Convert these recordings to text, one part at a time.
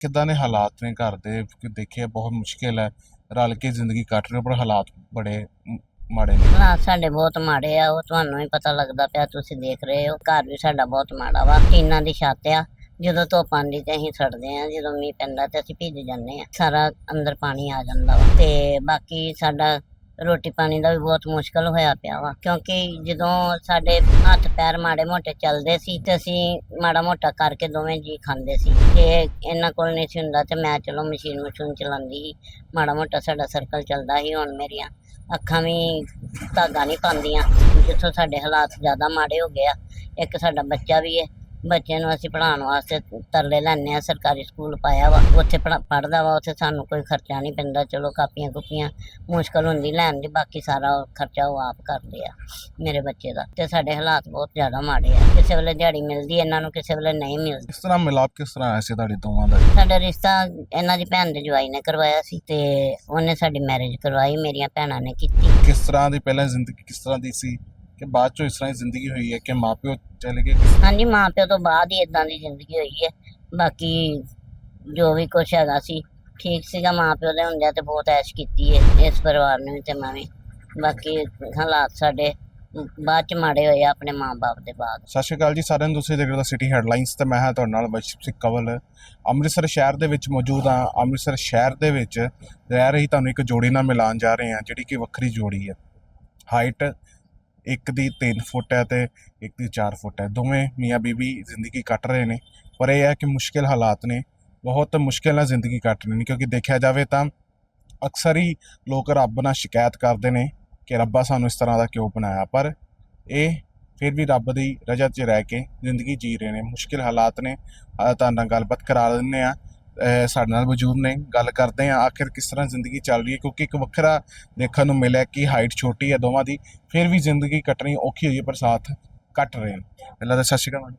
ਕਿੱਦਾਂ ਦੇ ਹਾਲਾਤ ਨੇ ਘਰ ਦੇ? ਕਿ ਬਹੁਤ ਮੁਸ਼ਕਿਲ ਹੈ। ਰਲ ਕੇ ਜ਼ਿੰਦਗੀ ਕੱਟ ਰਹੇ ਪਰ ਹਾਲਾਤ ਬੜੇ ਮਾੜੇ ਨੇ। ਹਾਲਾਤ ਸਾਡੇ ਬਹੁਤ ਮਾੜੇ ਆ, ਉਹ ਤੁਹਾਨੂੰ ਹੀ ਪਤਾ ਲੱਗਦਾ ਪਿਆ, ਤੁਸੀਂ ਦੇਖ ਰਹੇ ਹੋ। ਘਰ ਵੀ ਸਾਡਾ ਬਹੁਤ ਮਾੜਾ ਵਾ। ਟੀਨਾਂ ਦੀ ਛੱਤ ਆ। ਜਦੋਂ ਧੁੱਪ ਆਉਂਦੀ ਤੇ ਅਸੀਂ ਸੜਦੇ ਆ, ਜਦੋਂ ਮੀਂਹ ਪੈਂਦਾ ਤੇ ਅਸੀਂ ਭਿੱਜ ਜਾਂਦੇ ਆ। ਸਾਰਾ ਅੰਦਰ ਪਾਣੀ ਆ ਜਾਂਦਾ ਵਾ। ਤੇ ਬਾਕੀ ਸਾਡਾ ਰੋਟੀ ਪਾਣੀ ਦਾ ਵੀ ਬਹੁਤ ਮੁਸ਼ਕਲ ਹੋਇਆ ਪਿਆ ਵਾ। ਕਿਉਂਕਿ ਜਦੋਂ ਸਾਡੇ ਹੱਥ ਪੈਰ ਮਾੜੇ ਮੋਟੇ ਚੱਲਦੇ ਸੀ ਤੇ ਅਸੀਂ ਮਾੜਾ ਮੋਟਾ ਕਰਕੇ ਦੋਵੇਂ ਜੀ ਖਾਂਦੇ ਸੀ। ਜੇ ਇਹਨਾਂ ਕੋਲ ਨਹੀਂ ਸੀ ਹੁੰਦਾ ਤੇ ਮੈਂ ਚਲੋ ਮਸ਼ੀਨ ਮਸ਼ੂਨ ਚਲਾਉਂਦੀ ਸੀ। ਮਾੜਾ ਮੋਟਾ ਸਾਡਾ ਸਰਕਲ ਚੱਲਦਾ ਸੀ ਹੁਣ ਮੇਰੀਆਂ ਅੱਖਾਂ ਵੀ ਧਾਗਾ ਨਹੀਂ ਪਾਉਂਦੀਆਂ। ਜਿੱਥੋਂ ਸਾਡੇ ਹਾਲਾਤ ਜ਼ਿਆਦਾ ਮਾੜੇ ਹੋ ਗਏ ਆ, ਇੱਕ ਸਾਡਾ ਬੱਚਾ ਵੀ ਹੈ ਬੱਚੇ ਨੂੰ ਅਸੀਂ ਪੜ੍ਹਾਉਣ ਵਾਸਤੇ ਤਰਲੇ ਲੈਂਦੇ ਆ ਸਰਕਾਰੀ ਸਕੂਲ ਪਾਇਆ ਵਾ ਉੱਥੇ ਪੜ੍ਹਦਾ ਵਾ ਉੱਥੇ ਸਾਨੂੰ ਕੋਈ ਖਰਚਾ ਨਹੀਂ ਪੈਂਦਾ ਚਲੋ ਕਾਪੀਆਂ ਕੁਪੀਆਂ ਮੁਸ਼ਕਲ ਹੁੰਦੀ ਲੈਣ ਦੀ ਬਾਕੀ ਸਾਰਾ ਖਰਚਾ ਉਹ ਆਪ ਕਰਦੇ ਆ ਮੇਰੇ ਬੱਚੇ ਦਾ ਤੇ ਸਾਡੇ ਹਾਲਾਤ ਬਹੁਤ ਜ਼ਿਆਦਾ ਮਾੜੇ ਆ ਕਿਸੇ ਵੇਲੇ ਦਿਹਾੜੀ ਮਿਲਦੀ ਇਹਨਾਂ ਨੂੰ ਕਿਸੇ ਵੇਲੇ ਨਹੀਂ ਮਿਲਦੀ। ਕਿਸ ਤਰ੍ਹਾਂ ਮਿਲਾਪ ਕਿਸ ਤਰ੍ਹਾਂ ਆਇਆ ਸੀ ਤੁਹਾਡੇ ਦੋਵਾਂ ਦਾ? ਸਾਡਾ ਰਿਸ਼ਤਾ ਇਹਨਾਂ ਦੀ ਭੈਣ ਦੇ ਜਵਾਈ ਨੇ ਕਰਵਾਇਆ ਸੀ ਤੇ ਉਹਨੇ ਸਾਡੀ ਮੈਰਿਜ ਕਰਵਾਈ ਮੇਰੀਆਂ ਭੈਣਾਂ ਨੇ ਕੀਤੀ। ਕਿਸ ਤਰ੍ਹਾਂ ਦੀ ਪਹਿਲਾਂ ਜ਼ਿੰਦਗੀ ਕਿਸ ਤਰ੍ਹਾਂ ਦੀ ਸੀ? ਕਿ ਬਾਅਦ ਚੋਂ ਇਸ ਤਰ੍ਹਾਂ ਦੀ ਜ਼ਿੰਦਗੀ ਹੋਈ ਹੈ ਕਿ ਮਾਪਿਓ ਚਲੇ ਗਏ ਹਾਂਜੀ ਮਾਂ ਪਿਓ ਤੋਂ ਬਾਅਦ ਹੀ ਇਦਾਂ ਦੀ ਜ਼ਿੰਦਗੀ ਹੋਈ ਹੈ। ਬਾਕੀ ਜੋ ਵੀ ਕੁਛ ਹੈਗਾ ਸੀ ਠੀਕ ਸੀਗਾ ਮਾਂ ਪਿਓ ਦੇ ਹੁੰਦਿਆਂ ਤੇ ਬਹੁਤ ਐਸ਼ ਕੀਤੀ ਹੈ ਇਸ ਪਰਿਵਾਰ ਨੇ ਵੀ ਤੇ ਮੈਂ ਵੀ। ਬਾਕੀ ਹਾਲਾਤ ਸਾਡੇ ਬਾਅਦ ਚ ਮਾੜੇ ਹੋਏ ਆ ਆਪਣੇ ਮਾਂ-ਬਾਪ ਦੇ ਬਾਅਦ। ਸਤਿ ਸ਼੍ਰੀ ਅਕਾਲ ਜੀ ਸਾਰਿਆਂ ਨੂੰ ਤੁਸੀਂ ਦੇਖ ਰਹੇ ਹੋ ਸਿਟੀ ਹੈਡਲਾਈਨਸ ਤੇ ਮੈਂ ਹਾਂ ਤੁਹਾਡੇ ਨਾਲ ਵੈਸ਼ਵ ਸਿੰਘ ਕੰਵਲ। ਅੰਮ੍ਰਿਤਸਰ ਸ਼ਹਿਰ ਦੇ ਵਿੱਚ ਮੌਜੂਦ ਹਾਂ। ਅੰਮ੍ਰਿਤਸਰ ਸ਼ਹਿਰ ਦੇ ਵਿੱਚ ਰਹਿ ਰਹੀ ਤੁਹਾਨੂੰ ਇੱਕ ਜੋੜੀ ਨਾਲ ਮਿਲਾਨ ਜਾ ਰਹੇ ਹਾਂ ਜਿਹੜੀ ਕਿ ਵੱਖਰੀ ਜੋੜੀ ਹੈ। ਹਾਈਟ ਇੱਕ ਦੀ 3 ਫੁੱਟ ਹੈ ਤੇ ਇੱਕ ਦੀ 4 ਫੁੱਟ ਹੈ। ਦੋਵੇਂ ਮੀਆਂ ਬੀਬੀ ਜ਼ਿੰਦਗੀ ਕੱਟ ਰਹੇ ਨੇ। ਪਰ ਇਹ ਹੈ ਕਿ ਮੁਸ਼ਕਿਲ ਹਾਲਾਤ ਨੇ। ਬਹੁਤ ਮੁਸ਼ਕਿਲ ਨਾਲ ਜ਼ਿੰਦਗੀ ਕੱਟ ਰਹੇ ਨੇ। ਕਿਉਂਕਿ ਦੇਖਿਆ ਜਾਵੇ ਤਾਂ ਅਕਸਰ ਹੀ ਲੋਕ ਰੱਬ ਨਾਲ ਸ਼ਿਕਾਇਤ ਕਰਦੇ ਨੇ ਕਿ ਰੱਬਾ ਸਾਨੂੰ ਇਸ ਤਰ੍ਹਾਂ ਦਾ ਕਿਉਂ ਬਣਾਇਆ। ਪਰ ਇਹ ਫਿਰ ਵੀ ਰੱਬ ਦੀ ਰਜ਼ਾ 'ਚ ਰਹਿ ਕੇ ਜ਼ਿੰਦਗੀ ਜੀ ਰਹੇ ਨੇ। ਮੁਸ਼ਕਿਲ ਹਾਲਾਤ ਨੇ। ਅਹ ਤੁਹਾਡੇ ਨਾਲ ਗੱਲਬਾਤ ਕਰਾ ਦਿੰਦੇ ਆ ਸਾਡੇ ਨਾਲ ਮੌਜੂਦ ਨੇ। ਗੱਲ ਕਰਦੇ ਆ ਆਖਿਰ ਕਿਸ ਤਰ੍ਹਾਂ ਜ਼ਿੰਦਗੀ ਚੱਲ ਰਹੀ ਹੈ ਕਿਉਂਕਿ ਇੱਕ ਵੱਖਰਾ ਦੇਖਣ ਨੂੰ ਮਿਲਿਆ ਕਿ ਹਾਈਟ ਛੋਟੀ ਹੈ ਦੋਵਾਂ ਦੀ ਫਿਰ ਵੀ ਜ਼ਿੰਦਗੀ ਕੱਟਣੀ ਔਖੀ ਹੋਈ ਹੈ ਪਰ ਸਾਥ ਕੱਟ ਰਹੇ ਨੇ ਪਹਿਲਾਂ ਤਾਂ ਸਤਿ ਸ਼੍ਰੀ ਅਕਾਲ ਮੈਡਮ।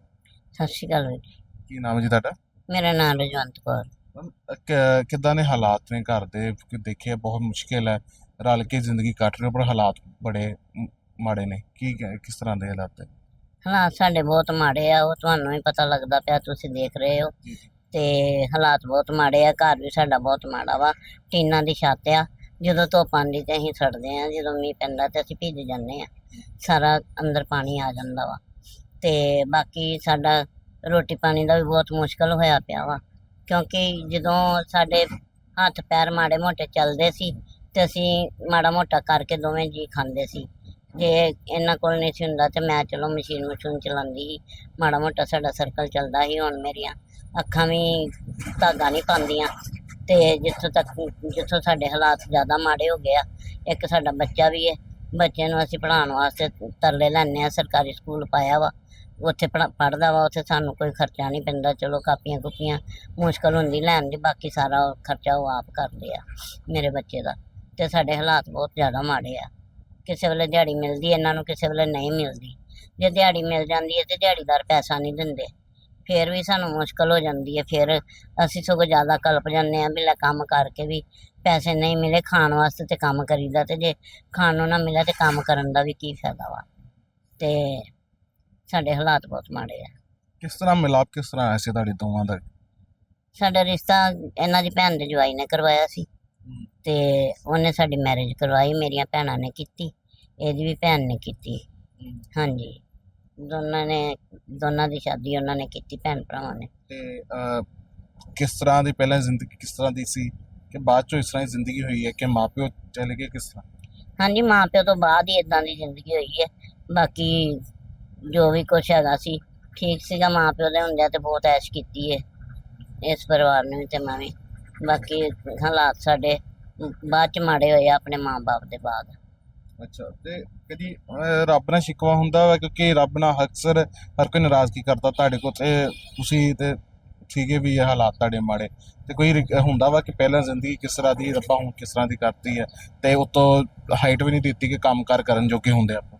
ਸਤਿ ਸ਼੍ਰੀ ਅਕਾਲ ਵੀਰ ਜੀ। ਕੀ ਨਾਮ ਹੈ ਜੀ ਤੁਹਾਡਾ? ਮੇਰਾ ਨਾਮ ਰਜਵੰਤ ਕੌਰ। ਮੈਮ, ਕਿੱਦਾਂ ਦੇ ਹਾਲਾਤ ਨੇ ਘਰ ਦੇ? ਕਿ ਦੇਖਿਆ ਬਹੁਤ ਮੁਸ਼ਕਿਲ ਹੈ ਰਲ ਕੇ ਜ਼ਿੰਦਗੀ ਕੱਟ ਰਹੇ ਹੋ ਪਰ ਹਾਲਾਤ ਬੜੇ ਮ- ਮਾੜੇ ਨੇ। ਕੀ ਕਿਸ ਤਰ੍ਹਾਂ ਦੇ ਹਾਲਾਤ ਹੈ ਹਾਲਾਤ ਸਾਡੇ ਬਹੁਤ ਮਾੜੇ ਆ ਉਹ ਤੁਹਾਨੂੰ ਹੀ ਪਤਾ ਲੱਗਦਾ ਪਿਆ ਤੁਸੀਂ ਦੇਖ ਰਹੇ ਹੋ। ਜੀ। ਤੇ ਹਾਲਾਤ ਬਹੁਤ ਮਾੜੇ ਆ, ਘਰ ਵੀ ਸਾਡਾ ਬਹੁਤ ਮਾੜਾ ਵਾ, ਟੀਨਾਂ ਦੀ ਛੱਤ ਆ, ਜਦੋਂ ਧੁੱਪ ਆਉਂਦੀ ਤੇ ਅਸੀਂ ਸੜਦੇ ਆ, ਜਦੋਂ ਮੀਂਹ ਪੈਂਦਾ ਤੇ ਅਸੀਂ ਭਿੱਜ ਜਾਂਦੇ ਆ, ਸਾਰਾ ਅੰਦਰ ਪਾਣੀ ਆ ਜਾਂਦਾ ਵਾ, ਤੇ ਬਾਕੀ ਸਾਡਾ ਰੋਟੀ ਪਾਣੀ ਦਾ ਵੀ ਬਹੁਤ ਮੁਸ਼ਕਲ ਹੋਇਆ ਪਿਆ ਵਾ, ਕਿਉਂਕਿ ਜਦੋਂ ਸਾਡੇ ਹੱਥ ਪੈਰ ਮਾੜੇ ਮੋਟੇ ਚੱਲਦੇ ਸੀ, ਤੇ ਅਸੀਂ ਮਾੜਾ ਮੋਟਾ ਕਰਕੇ ਦੋਵੇਂ ਜੀ ਖਾਂਦੇ ਸੀ ਜੇ ਇਹਨਾਂ ਕੋਲ ਨਹੀਂ ਸੀ ਹੁੰਦਾ ਤੇ ਮੈਂ ਚਲੋ ਮਸ਼ੀਨ ਮਸ਼ੂਨ ਚਲਾਉਂਦੀ ਸੀ। ਮਾੜਾ ਮੋਟਾ ਸਾਡਾ ਸਰਕਲ ਚੱਲਦਾ ਸੀ ਹੁਣ ਮੇਰੀਆਂ ਅੱਖਾਂ ਵੀ ਧਾਗਾ ਨਹੀਂ ਪਾਉਂਦੀਆਂ ਤੇ ਜਿੱਥੋਂ ਤੱਕ, ਜਿੱਥੋਂ ਸਾਡੇ ਹਾਲਾਤ ਜ਼ਿਆਦਾ ਮਾੜੇ ਹੋ ਗਏ ਆ, ਇੱਕ ਸਾਡਾ ਬੱਚਾ ਵੀ ਹੈ। ਬੱਚੇ ਨੂੰ ਅਸੀਂ ਪੜ੍ਹਾਉਣ ਵਾਸਤੇ ਤਰਲੇ ਲੈਂਦੇ ਆ ਸਰਕਾਰੀ ਸਕੂਲ ਪਾਇਆ ਵਾ, ਉੱਥੇ ਪੜ੍ਹਦਾ ਵਾ, ਉੱਥੇ ਸਾਨੂੰ ਕੋਈ ਖਰਚਾ ਨਹੀਂ ਪੈਂਦਾ, ਚਲੋ ਕਾਪੀਆਂ ਕੁਪੀਆਂ ਮੁਸ਼ਕਲ ਹੁੰਦੀ ਲੈਣ ਦੀ, ਬਾਕੀ ਸਾਰਾ ਖਰਚਾ ਉਹ ਆਪ ਕਰਦੇ ਆ ਮੇਰੇ ਬੱਚੇ ਦਾ ਤੇ ਸਾਡੇ ਹਾਲਾਤ ਬਹੁਤ ਜ਼ਿਆਦਾ ਮਾੜੇ ਆ। ਕਿਸੇ ਵੇਲੇ ਦਿਹਾੜੀ ਮਿਲਦੀ ਇਹਨਾਂ ਨੂੰ ਕਿਸੇ ਵੇਲੇ ਨਹੀਂ ਮਿਲਦੀ। ਜੇ ਦਿਹਾੜੀ ਮਿਲ ਜਾਂਦੀ ਹੈ ਤੇ ਦਿਹਾੜੀਦਾਰ ਪੈਸਾ ਨਹੀਂ ਦਿੰਦੇ। ਫਿਰ ਵੀ ਸਾਨੂੰ ਮੁਸ਼ਕਲ ਹੋ ਜਾਂਦੀ ਹੈ। ਫਿਰ ਅਸੀਂ ਸਗੋਂ ਜ਼ਿਆਦਾ ਕਲਪ ਜਾਂਦੇ ਹਾਂ ਵੀ ਲੈ ਕੰਮ ਕਰਕੇ ਵੀ ਪੈਸੇ ਨਹੀਂ ਮਿਲੇ ਖਾਣ ਵਾਸਤੇ ਤੇ ਕੰਮ ਕਰੀਦਾ ਤੇ ਜੇ ਖਾਣ ਨੂੰ ਨਾ ਮਿਲੇ ਤੇ ਕੰਮ ਕਰਨ ਦਾ ਵੀ ਕੀ ਫਾਇਦਾ ਵਾ। ਤੇ ਸਾਡੇ ਹਾਲਾਤ ਬਹੁਤ ਮਾੜੇ ਆ। ਕਿਸ ਤਰ੍ਹਾਂ ਮਿਲਾਪ ਕਿਸ ਤਰ੍ਹਾਂ ਆਇਆ ਸੀ ਤੁਹਾਡੇ ਦੋਵਾਂ ਦਾ? ਸਾਡਾ ਰਿਸ਼ਤਾ ਇਹਨਾਂ ਦੀ ਭੈਣ ਦੇ ਜਵਾਈ ਨੇ ਕਰਵਾਇਆ ਸੀ। ਤੇ ਉਹਨੇ ਸਾਡੀ ਮੈਰਿਜ ਕਰਵਾਈ ਮੇਰੀਆਂ ਭੈਣਾਂ ਨੇ ਕੀਤੀ ਇਹਦੀ ਵੀ ਭੈਣ ਨੇ ਕੀਤੀ। ਹਾਂਜੀ। ਦੋਨਾਂ ਨੇ ਦੋਨਾਂ ਦੀ ਸ਼ਾਦੀ ਉਹਨਾਂ ਨੇ ਕੀਤੀ ਭੈਣ ਭਰਾਵਾਂ ਨੇ। ਤੇ ਅਹ, ਕਿਸ ਤਰ੍ਹਾਂ ਦੀ ਪਹਿਲਾਂ ਜ਼ਿੰਦਗੀ ਕਿਸ ਤਰ੍ਹਾਂ ਦੀ ਸੀ? ਕਿ ਬਾਅਦ ਚੋਂ ਇਸ ਤਰ੍ਹਾਂ ਦੀ ਜ਼ਿੰਦਗੀ ਹੋਈ ਹੈ ਕਿ ਮਾਪਿਓ ਚਲੇ ਗਏ ਕਿਸ ਤਰ੍ਹਾਂ? ਹਾਂਜੀ ਮਾਂ ਪਿਓ ਤੋਂ ਬਾਅਦ ਹੀ ਇਦਾਂ ਦੀ ਜ਼ਿੰਦਗੀ ਹੋਈ ਹੈ। ਬਾਕੀ ਜੋ ਵੀ ਕੁਛ ਹੈਗਾ ਸੀ ਠੀਕ ਸੀਗਾ ਮਾਂ ਪਿਓ ਦੇ ਹੁੰਦਿਆਂ ਤੇ ਬਹੁਤ ਐਸ਼ ਕੀਤੀ ਹੈ। ਇਸ ਪਰਿਵਾਰ ਨੇ ਵੀ ਤੇ ਮੈਂ ਵੀ। ਬਾਕੀ ਹਾਲਾਤ ਸਾਡੇ ਬਾਅਦ ਚ ਮਾੜੇ ਹੋਏ ਆ ਆਪਣੇ ਮਾਂ-ਬਾਪ ਦੇ ਬਾਅਦ। ਅੱਛਾ ਤੇ ਕਦੀ ਅਹ, ਰੱਬ ਨਾਲ ਸ਼ਿਕਵਾ ਹੁੰਦਾ ਵਾ? ਕਿਉਂਕਿ ਰੱਬ ਨਾਲ ਅਕਸਰ ਹਰ ਕੋਈ ਨਾਰਾਜ਼ਗੀ ਕਰਦਾ ਤੁਹਾਡੇ ਕੋਲ ਤੇ ਤੁਸੀਂ ਤੇ ਠੀਕੇ ਵੀ ਇਹ ਹਾਲਾਤ ਤੁਹਾਡੇ ਮਾੜੇ। ਤੇ ਕੋਈ ਹੁੰਦਾ ਵਾ ਕਿ ਪਹਿਲਾਂ ਜ਼ਿੰਦਗੀ ਕਿਸ ਤਰ੍ਹਾਂ ਦੀ ਰੱਬਾ ਹੁਣ ਕਿਸ ਤਰ੍ਹਾਂ ਦੀ ਕਰਤੀ ਹੈ ਤੇ ਉਤੋਂ ਹਾਈਟ ਵੀ ਨਹੀਂ ਦਿੱਤੀ ਕਿ ਕੰਮ ਕਾਰ ਕਰਨ ਜੋਗੇ ਹੁੰਦੇ ਆਪਾਂ?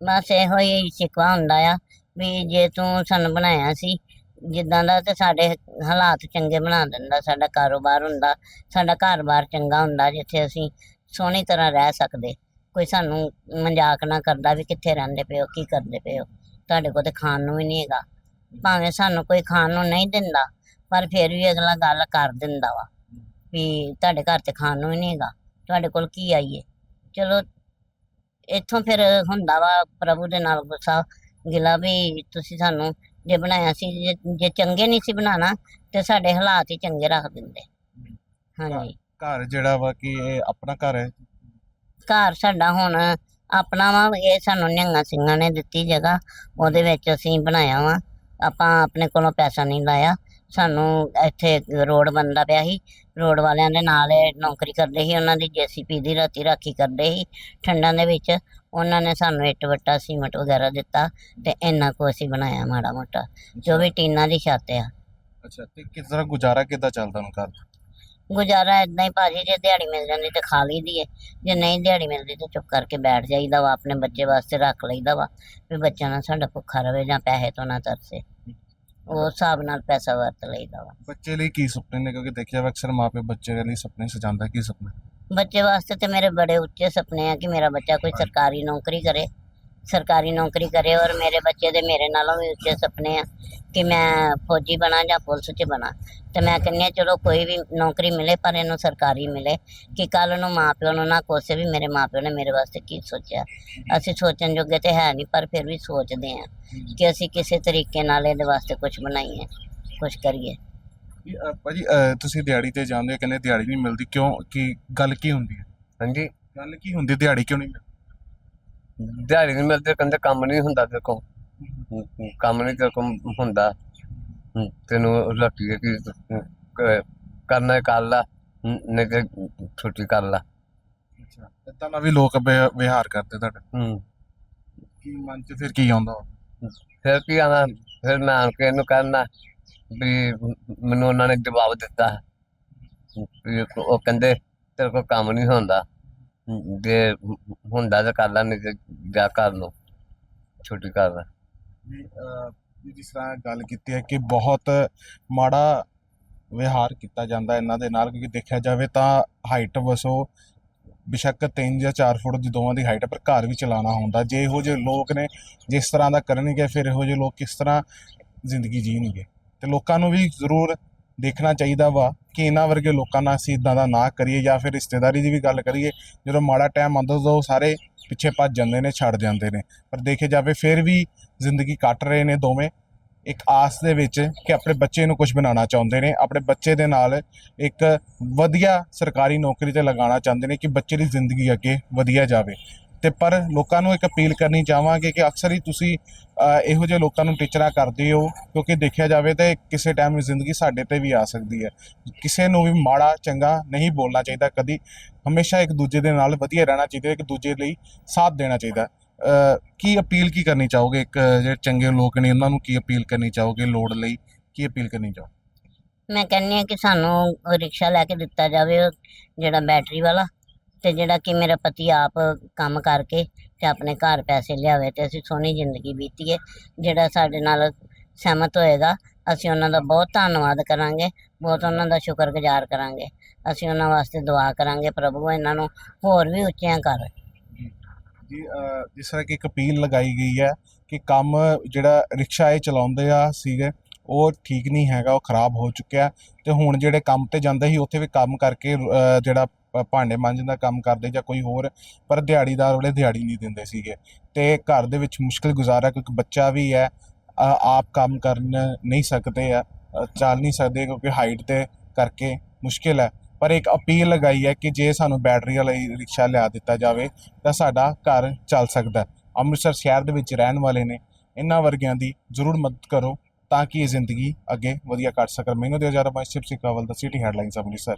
ਬਸ ਇਹੋ ਹੀ ਸ਼ਿਕਵਾ ਹੁੰਦਾ ਆ ਵੀ ਜੇ ਤੂੰ ਸਾਨੂੰ ਬਣਾਇਆ ਸੀ ਜਿੱਦਾਂ ਦਾ ਤੇ ਸਾਡੇ ਹਾਲਾਤ ਚੰਗੇ ਬਣਾ ਦਿੰਦਾ, ਸਾਡਾ ਕਾਰੋਬਾਰ ਹੁੰਦਾ, ਸਾਡਾ ਘਰ-ਬਾਰ ਚੰਗਾ ਹੁੰਦਾ, ਜਿੱਥੇ ਅਸੀਂ ਸੋਹਣੀ ਤਰ੍ਹਾਂ ਰਹਿ ਸਕਦੇ। ਕੋਈ ਸਾਨੂੰ ਮਜ਼ਾਕ ਨਾ ਕਰਦਾ ਵੀ ਕਿੱਥੇ ਰਹਿੰਦੇ ਪਏ ਹੋ, ਕੀ ਕਰਦੇ ਪਏ ਹੋ। ਤੁਹਾਡੇ ਕੋਲ ਤੇ ਖਾਣ ਨੂੰ ਵੀ ਨਹੀਂ ਹੈਗਾ। ਭਾਵੇਂ ਸਾਨੂੰ ਕੋਈ ਖਾਣ ਨੂੰ ਨਹੀਂ ਦਿੰਦਾ, ਪਰ ਫਿਰ ਵੀ ਅਗਲਾ ਗੱਲ ਕਰ ਦਿੰਦਾ ਵਾ ਵੀ ਤੁਹਾਡੇ ਘਰ ਤੇ ਖਾਣ ਨੂੰ ਹੀ ਨਹੀਂ ਹੈਗਾ, ਤੁਹਾਡੇ ਕੋਲ ਕੀ ਆਈਏ ਚਲੋ, ਇੱਥੋਂ ਫਿਰ ਹੁੰਦਾ ਵਾ ਪ੍ਰਭੂ ਦੇ ਨਾਲ ਗੁੱਸਾ ਗਿਲਾ ਵੀ ਤੁਸੀਂ ਸਾਨੂੰ ਜੇ ਬਣਾਇਆ ਸੀ ਜੇ, ਜੇ ਚੰਗੇ ਨਹੀਂ ਸੀ ਬਣਾਣਾ ਤੇ ਸਾਡੇ ਹਾਲਾਤ ਹੀ ਚੰਗੇ ਰੱਖ ਦਿੰਦੇ। ਹਾਂਜੀ। ਘਰ ਜਿਹੜਾ ਵਾ ਕਿ ਇਹ ਆਪਣਾ ਘਰ ਹੈ? ਘਰ ਸਾਡਾ ਹੁਣ ਆਪਣਾ ਵਾ ਇਹ ਸਾਨੂੰ ਨਿਹੰਗਾਂ ਸਿੰਘਾਂ ਨੇ ਦਿੱਤੀ ਜਗ੍ਹਾ ਉਹਦੇ ਵਿੱਚ ਅਸੀਂ ਬਣਾਇਆ ਵਾ। ਆਪਾਂ ਆਪਣੇ ਕੋਲੋਂ ਪੈਸਾ ਨਹੀਂ ਲਾਇਆ ਸਾਨੂੰ ਇੱਥੇ ਰੋਡ ਬੰਦਾ ਪਿਆ ਸੀ ਰੋਡ ਵਾਲਿਆਂ ਦੇ ਨਾਲ ਨੌਕਰੀ ਕਰਦੇ ਸੀ ਉਹਨਾਂ ਦੀ ਜੀਸੀਪੀ ਦੀ ਰਾਤੀ ਰਾਖੀ ਕਰਦੇ ਸੀ। ਠੰਡਾਂ ਦੇ ਵਿੱਚ ਉਹਨਾਂ ਨੇ ਸਾਨੂੰ ਇੱਟ ਵੱਟਾ ਸੀਮਟ ਵਗੈਰਾ ਦਿੱਤਾ ਤੇ ਇੰਨਾ ਕੁ ਅਸੀਂ ਬਣਾਇਆ ਮਾੜਾ ਮੋਟਾ ਜੋ ਵੀ ਟੀਨਾਂ ਦੀ ਛੱਤ ਆ। ਅੱਛਾ ਤੇ ਕਿਸ ਤਰ੍ਹਾਂ ਗੁਜ਼ਾਰਾ ਕਿੱਦਾਂ ਚੱਲਦਾ ਨੂੰ ਘਰ? ਗੁਜ਼ਾਰਾ ਇਦਾਂ ਹੀ ਭਾਜੀ ਜੇ ਦਿਹਾੜੀ ਮਿਲ ਜਾਂਦੀ ਤੇ ਖਾ ਲਈਦੀ ਹੈ ਜੇ ਨਹੀਂ ਦਿਹਾੜੀ ਮਿਲਦੀ ਤੇ ਚੁੱਪ ਕਰਕੇ ਬੈਠ ਜਾਈਦਾ ਵਾ ਆਪਣੇ ਬੱਚੇ ਵਾਸਤੇ ਰੱਖ ਲਈਦਾ ਵਾ ਵੀ ਬੱਚਾ ਨਾ ਸਾਡਾ ਭੁੱਖਾ ਰਵੇ ਜਾਂ ਪੈਸੇ ਤੋਂ ਨਾ ਤਰਸੇ। ਉਹ ਹਿਸਾਬ ਨਾਲ ਪੈਸਾ ਵਰਤ ਲਈਦਾ ਵਾ। ਬੱਚੇ ਲਈ ਕੀ ਸੁਪਨੇ ਨੇ? ਕਿਉਂਕਿ ਦੇਖਿਆ ਵਾ ਅਕਸਰ ਮਾਪੇ ਬੱਚੇ ਦੇ ਲਈ ਸੁਪਨੇ ਸਜਾਉਂਦਾ ਕੀ ਸੁਪਨਾ? ਬੱਚੇ ਵਾਸਤੇ ਤੇ ਮੇਰੇ ਬੜੇ ਉੱਚੇ ਸੁਪਨੇ ਆ ਕਿ ਮੇਰਾ ਬੱਚਾ ਕੋਈ ਸਰਕਾਰੀ ਨੌਕਰੀ ਕਰੇ। ਸਰਕਾਰੀ ਨੌਕਰੀ ਕਰੇ ਔਰ ਮੇਰੇ ਬੱਚੇ ਦੇ ਮੇਰੇ ਨਾਲੋਂ ਵੀ ਉੱਚੇ ਸੁਪਨੇ ਆ ਕਿ ਮੈਂ ਫੌਜੀ ਬਣਾ ਜਾਂ ਪੁਲਿਸ 'ਚ ਬਣਾ। ਤੇ ਮੈਂ ਕਹਿੰਦੀ ਹਾਂ ਚਲੋ ਕੋਈ ਵੀ ਨੌਕਰੀ ਮਿਲੇ ਪਰ ਇਹਨੂੰ ਸਰਕਾਰੀ ਮਿਲੇ ਕਿ ਕੱਲ ਨੂੰ ਮਾਪਿਓ ਨੂੰ ਨਾ ਕੋਸੇ ਵੀ ਮੇਰੇ ਮਾਪਿਓ ਨੇ ਮੇਰੇ ਵਾਸਤੇ ਕੀ ਸੋਚਿਆ। ਅਸੀਂ ਸੋਚਣ ਜੋਗੇ ਤੇ ਹੈ ਨਹੀਂ ਪਰ ਫਿਰ ਵੀ ਸੋਚਦੇ ਆ ਕਿ ਅਸੀਂ ਕਿਸੇ ਤਰੀਕੇ ਨਾਲ ਇਹਦੇ ਵਾਸਤੇ ਕੁਝ ਬਣਾਈਏ ਕੁਝ ਕਰੀਏ। ਜੀ, ਅ, ਭਾਜੀ ਅ, ਤੁਸੀਂ ਦਿਹਾੜੀ ਤੇ ਜਾਂਦੇ ਹੋ ਕਹਿੰਦੇ ਦਿਹਾੜੀ ਨਹੀਂ ਮਿਲਦੀ ਕਿਉਂ ਕੀ ਗੱਲ ਕੀ ਹੁੰਦੀ ਹੈ? ਹਾਂਜੀ। ਗੱਲ ਕੀ ਹੁੰਦੀ ਦਿਹਾੜੀ ਕਿਉਂ ਨਹੀਂ ਮਿਲਦੀ? ਦਿਹਾੜੀ ਨਹੀਂ ਮਿਲਦੀ ਕਹਿੰਦੇ ਕੰਮ ਨਹੀਂ ਹੁੰਦਾ ਤੇਰੇ ਕੋਲ। ਕੰਮ ਨਹੀਂ ਤੇਰੇ ਕੋਲ ਹੁੰਦਾ। ਤੈਨੂੰ ਰੋਟੀ ਕੀ ਕਰਨਾ ਹੈ ਕਰ ਲਾ ਨਹੀਂ ਤੇ ਛੁੱਟੀ ਕਰ ਲਾ। ਅੱਛਾ ਇਦਾਂ ਨਾਲ ਵੀ ਲੋਕ ਵਿਹ- ਵਿਹਾਰ ਕਰਦੇ ਤੁਹਾਡੇ। ਹਮ, ਕੀ ਮਨ 'ਚ ਫਿਰ ਕੀ ਆਉਂਦਾ? ਫਿਰ ਕੀ ਆਣਾ ਫਿਰ ਮੈਂ ਆਣ ਕੇ ਇਹਨੂੰ ਕਹਿਣਾ ਵੀ ਮੈਨੂੰ ਉਹਨਾਂ ਨੇ ਜਵਾਬ ਦਿੱਤਾ। ਵੀ ਉਹ ਕਹਿੰਦੇ ਤੇਰੇ ਕੋਲ ਕੰਮ ਨਹੀਂ ਹੁੰਦਾ। ਜੇ ਹੁੰਦਾ ਤਾਂ ਕਰ ਲਾ ਨਹੀਂ ਤੇ ਜਾ ਕਰ ਲੋ ਛੁੱਟੀ ਕਰ ਲਾ। ਵੀ, ਅ, ਵੀ ਜਿਸ ਤਰ੍ਹਾਂ ਗੱਲ ਕੀਤੀ ਹੈ ਕਿ ਬਹੁਤ ਮਾੜਾ ਵਿਹਾਰ ਕੀਤਾ ਜਾਂਦਾ ਇਹਨਾਂ ਦੇ ਨਾਲ ਕਿਉਂਕਿ ਦੇਖਿਆ ਜਾਵੇ ਤਾਂ ਹਾਈਟ ਵਸੋ ਬਿਸ਼ੱਕ 3 ਜਾਂ 4 ਫੁੱਟ ਦੀ ਦੋਵਾਂ ਦੀ ਹਾਈਟ ਹੈ ਪਰ ਘਰ ਵੀ ਚਲਾਉਣਾ ਹੁੰਦਾ। ਜੇ ਇਹੋ ਜਿਹੇ ਲੋਕ ਨੇ ਜਿਸ ਤਰ੍ਹਾਂ ਦਾ ਕਰਨਗੇ ਫਿਰ ਇਹੋ ਜਿਹੇ ਲੋਕ ਕਿਸ ਤਰ੍ਹਾਂ ਜ਼ਿੰਦਗੀ ਜੀਣਗੇ? ਤੇ ਲੋਕਾਂ ਨੂੰ ਵੀ ਜ਼ਰੂਰ ਦੇਖਣਾ ਚਾਹੀਦਾ ਵਾ ਕਿ ਇਹਨਾਂ ਵਰਗੇ ਲੋਕਾਂ ਨਾਲ ਅਸੀਂ ਇਦਾਂ ਦਾ ਨਾ ਕਰੀਏ ਜਾਂ ਫਿਰ ਰਿਸ਼ਤੇਦਾਰੀ ਦੀ ਵੀ ਗੱਲ ਕਰੀਏ, ਜਦੋਂ ਮਾੜਾ ਟਾਈਮ ਆਉਂਦਾ ਉਦੋਂ ਉਹ ਸਾਰੇ ਪਿੱਛੇ ਭੱਜ ਜਾਂਦੇ ਨੇ, ਛੱਡ ਜਾਂਦੇ ਨੇ। ਪਰ ਦੇਖੇ ਜਾਵੇ ਫਿਰ ਵੀ ਜ਼ਿੰਦਗੀ ਕੱਟ ਰਹੇ ਨੇ ਦੋਵੇਂ। ਇੱਕ ਆਸ ਦੇ ਵਿੱਚ ਕਿ ਆਪਣੇ ਬੱਚੇ ਨੂੰ ਕੁਝ ਬਣਾਉਣਾ ਚਾਹੁੰਦੇ ਨੇ, ਆਪਣੇ ਬੱਚੇ ਦੇ ਨਾਲ ਇੱਕ ਵਧੀਆ ਸਰਕਾਰੀ ਨੌਕਰੀ ਤੇ ਲਗਾਉਣਾ ਚਾਹੁੰਦੇ ਨੇ ਕਿ ਬੱਚੇ ਦੀ ਜ਼ਿੰਦਗੀ ਅੱਗੇ ਵਧੀਆ ਜਾਵੇ। ਤੇ ਪਰ ਲੋਕਾਂ ਨੂੰ ਇੱਕ ਅਪੀਲ ਕਰਨੀ ਚਾਹਾਂਗੇ ਕਿ ਅਕਸਰ ਹੀ ਤੁਸੀਂ ਇਹੋ ਜਿਹੇ ਲੋਕਾਂ ਨੂੰ ਟੀਚਰਾਂ ਕਰਦੇ ਹੋ, ਕਿਉਂਕਿ ਦੇਖਿਆ ਜਾਵੇ ਤਾਂ ਕਿਸੇ ਟਾਈਮ ਜ਼ਿੰਦਗੀ ਸਾਡੇ ਤੇ ਵੀ ਆ ਸਕਦੀ ਹੈ। ਕਿਸੇ ਨੂੰ ਵੀ ਮਾੜਾ, ਚੰਗਾ ਨਹੀਂ ਬੋਲਣਾ ਚਾਹੀਦਾ, ਕਦੀ ਹਮੇਸ਼ਾ ਇੱਕ ਦੂਜੇ ਦੇ ਨਾਲ ਵਧੀਆ ਰਹਿਣਾ ਚਾਹੀਦਾ, ਇੱਕ ਦੂਜੇ ਲਈ ਸਾਥ ਦੇਣਾ ਚਾਹੀਦਾ। ਕੀ ਅਪੀਲ ਕੀ ਕਰਨੀ ਚਾਹੋਗੇ? ਇੱਕ ਜਿਹੜੇ ਚੰਗੇ ਲੋਕ ਨੇ, ਉਹਨਾਂ ਨੂੰ ਕੀ ਅਪੀਲ ਕਰਨੀ ਚਾਹੋਗੇ ਲੋੜ ਲਈ? ਕੀ ਅਪੀਲ ਕਰਨੀ ਚਾਹੋ? ਮੈਂ ਕਹਿੰਦੀ ਹਾਂ ਕਿ ਸਾਨੂੰ ਰਿਕਸ਼ਾ ਲੈ ਕੇ ਦਿੱਤਾ ਜਾਵੇ, ਜਿਹੜਾ ਬੈਟਰੀ ਵਾਲਾ। ਤੇ ਜਿਹੜਾ ਕਿ ਮੇਰਾ ਪਤੀ ਆਪ ਕੰਮ ਕਰਕੇ ਤੇ ਆਪਣੇ ਘਰ ਪੈਸੇ ਲਿਆਵੇ ਤੇ ਅਸੀਂ ਸੋਹਣੀ ਜ਼ਿੰਦਗੀ ਬੀਤੀਏ ਜਿਹੜਾ ਸਾਡੇ ਨਾਲ ਸਹਿਮਤ ਹੋਏਗਾ ਅਸੀਂ ਉਹਨਾਂ ਦਾ ਬਹੁਤ ਧੰਨਵਾਦ ਕਰਾਂਗੇ ਬਹੁਤ ਉਹਨਾਂ ਦਾ ਸ਼ੁਕਰਗੁਜ਼ਾਰ ਕਰਾਂਗੇ। ਅਸੀਂ ਉਹਨਾਂ ਵਾਸਤੇ ਦੁਆ ਕਰਾਂਗੇ ਪ੍ਰਭੂ ਇਹਨਾਂ ਨੂੰ ਹੋਰ ਵੀ ਉੱਚਿਆਂ ਕਰ। ਜੀ ਅ, ਜਿਸ ਤਰ੍ਹਾਂ ਕਿ ਇੱਕ ਅਪੀਲ ਲਗਾਈ ਗਈ ਹੈ ਕਿ ਕੰਮ ਜਿਹੜਾ ਰਿਕਸ਼ਾ ਇਹ ਚਲਾਉਂਦੇ ਆ ਸੀਗੇ ਉਹ ਠੀਕ ਨਹੀਂ ਹੈਗਾ ਉਹ ਖਰਾਬ ਹੋ ਚੁੱਕਿਆ ਤੇ ਹੁਣ ਜਿਹੜੇ ਕੰਮ ਤੇ ਜਾਂਦੇ ਸੀ ਉੱਥੇ ਵੀ ਕੰਮ ਕਰਕੇ ਅ, ਜਿਹੜਾ ਭਾਂਡੇ ਮਾਂਜਣ ਦਾ ਕੰਮ ਕਰਦੇ ਜਾਂ ਕੋਈ ਹੋਰ, ਪਰ ਦਿਹਾੜੀਦਾਰ ਵਾਲੇ ਦਿਹਾੜੀ ਨਹੀਂ ਦਿੰਦੇ ਸੀਗੇ। ਤੇ ਘਰ ਦੇ ਵਿੱਚ ਮੁਸ਼ਕਿਲ ਗੁਜ਼ਾਰਾ ਕਿਉਂਕਿ ਬੱਚਾ ਵੀ ਹੈ ਆਪ ਕੰਮ ਕਰਨ ਨਹੀਂ ਸਕਦੇ ਆ ਚੱਲ ਨਹੀਂ ਸਕਦੇ ਕਿਉਂਕਿ ਹਾਈਟ ਤੇ ਕਰਕੇ ਮੁਸ਼ਕਿਲ ਹੈ। ਪਰ ਇੱਕ ਅਪੀਲ ਲਗਾਈ ਹੈ ਕਿ ਜੇ ਸਾਨੂੰ ਬੈਟਰੀ ਵਾਲਾ ਹੀ ਰਿਕਸ਼ਾ ਲਿਆ ਦਿੱਤਾ ਜਾਵੇ, ਤਾਂ ਸਾਡਾ ਘਰ ਚੱਲ ਸਕਦਾ ਅੰਮ੍ਰਿਤਸਰ ਸ਼ਹਿਰ ਦੇ ਵਿੱਚ ਰਹਿਣ ਵਾਲੇ ਨੇ, ਇਹਨਾਂ ਵਰਗਿਆਂ ਦੀ ਜ਼ਰੂਰ ਮਦਦ ਕਰੋ ਤਾਂ ਕਿ ਇਹ ਜ਼ਿੰਦਗੀ ਅੱਗੇ ਵਧੀਆ ਕੱਟ ਸਕਣ। ਮੈਨੂੰ ਦੇ ਹਜ਼ਾਰ ਮੈਂ ਸ਼ਿਵ ਸਿੰਘ ਕਾਵਲ ਦਾ ਸਿਟੀ ਹੈਡਲਾਈਨਸ ਅੰਮ੍ਰਿਤਸਰ।